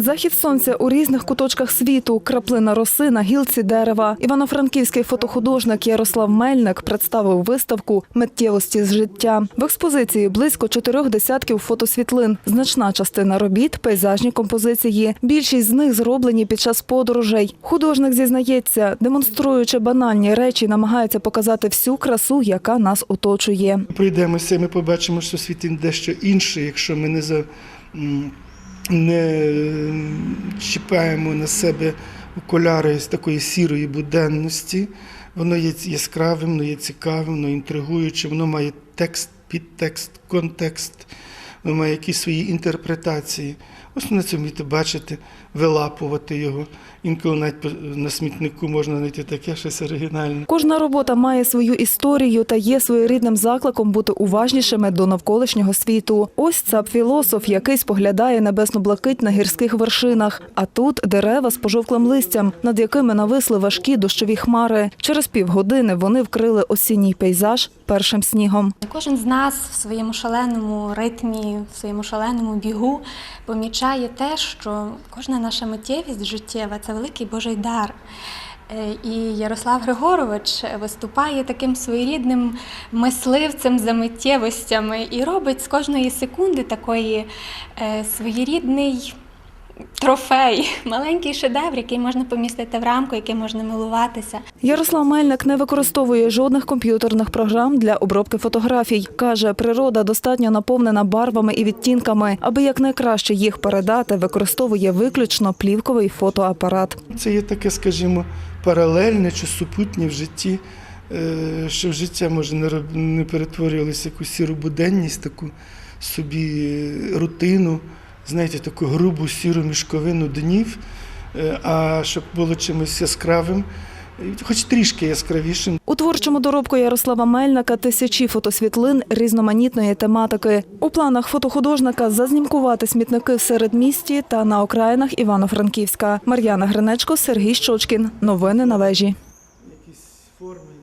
Захід сонця у різних куточках світу, краплина роси на гілці дерева. Івано-франківський фотохудожник Ярослав Мельник представив виставку миттєвості з життя. В експозиції близько чотирьох десятків фотосвітлин. Значна частина робіт пейзажні композиції. Більшість з них зроблені під час подорожей. Художник зізнається, демонструючи банальні речі, намагається показати всю красу, яка нас оточує. Прийдемося, ми побачимо, що світ дещо інший, якщо ми не за не чіпаємо на себе окуляри з такої сірої буденності. Воно є яскравим, воно є цікавим, воно інтригуюче, воно має текст, підтекст, контекст, воно має якісь свої інтерпретації. Ось на це вміти бачити, вилапувати його. Інколи навіть по- на смітнику можна знайти таке щось оригінальне. Кожна робота має свою історію та є своєрідним закликом бути уважнішими до навколишнього світу. Ось цап філософ, який споглядає небесну блакить на гірських вершинах. А тут дерева з пожовклим листям, над якими нависли важкі дощові хмари. Через півгодини вони вкрили осінній пейзаж першим снігом. Кожен з нас в своєму шаленому ритмі, в своєму шаленому бігу помічає те, що кожна наша миттєвість життєва це великий Божий дар. Е, І Ярослав Григорович виступає таким своєрідним мисливцем за миттєвостями і робить з кожної секунди такої е, своєрідний трофей, маленький шедевр, який можна помістити в рамку, яким можна милуватися. Ярослав Мельник не використовує жодних комп'ютерних програм для обробки фотографій. Каже, природа достатньо наповнена барвами і відтінками. Аби якнайкраще їх передати, використовує виключно плівковий фотоапарат. Це є таке, скажімо, паралельне чи супутнє в житті, е, що в життя може не перетворювалося в якусь сіру буденність, таку собі е, рутину, знаєте, таку грубу сіру мішковину днів, е, а щоб було чимось яскравим, хоч трішки яскравішим. У творчому доробку Ярослава Мельника тисячі фотосвітлин різноманітної тематики. У планах фотохудожника зазнімкувати смітники в середмісті та на окраїнах Івано-Франківська. Мар'яна Гринечко, Сергій Щочкін. Новини на вежі.